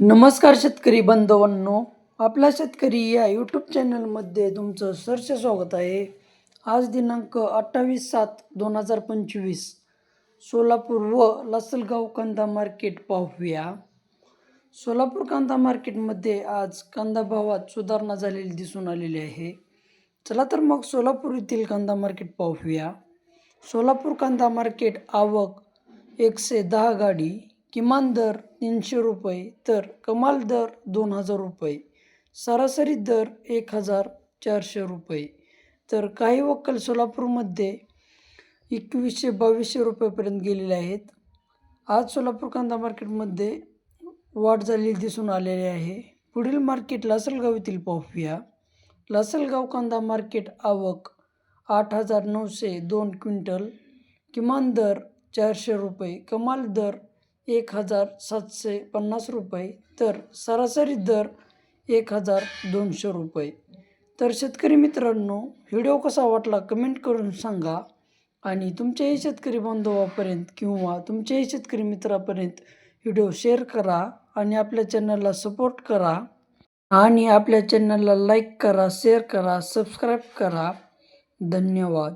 नमस्कार शेतकरी बंधवांनो आपला शेतकरी या यूट्यूब चॅनलमध्ये तुमचं सरसे स्वागत आहे. आज दिनांक अठ्ठावीस सात दोन हजार पंचवीस सोलापूर व लासलगाव कांदा मार्केट पाहूया. सोलापूर कांदा मार्केटमध्ये आज कांदा भावात सुधारणा झालेली दिसून आलेली आहे. चला तर मग सोलापूर येथील कांदा मार्केट पाहूया. सोलापूर कांदा मार्केट आवक एकशे दहा गाडी किमान दर तीनशे रुपये तर कमाल दर दोन हजार रुपये. सरासरी दर एक हजार चारशे रुपये. तर काही वक्कल सोलापूरमध्ये एकवीसशे बावीसशे रुपयेपर्यंत गेलेले आहेत. आज सोलापूर कांदा मार्केटमध्ये वाढ झालेली दिसून आलेली आहे. पुढील मार्केट लासलगाव येथील पाहूया. लासलगाव कांदा मार्केट आवक आठ हजार नऊशे दोन क्विंटल. किमान दर चारशे रुपये. कमाल दर एक हजार सातशे पन्नास रुपये तर सरासरी दर एक हजार दोनशे रुपये. तर शेतकरी मित्रांनो व्हिडिओ कसा वाटला कमेंट करून सांगा आणि तुमच्याही शेतकरी बांधवापर्यंत किंवा तुमच्याही शेतकरी मित्रापर्यंत व्हिडिओ शेअर करा आणि आपल्या चॅनलला सपोर्ट करा आणि आपल्या चॅनलला लाईक करा शेअर करा सबस्क्राईब करा. धन्यवाद.